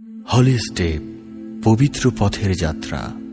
হলি step পবিত্র পথের যাত্রা।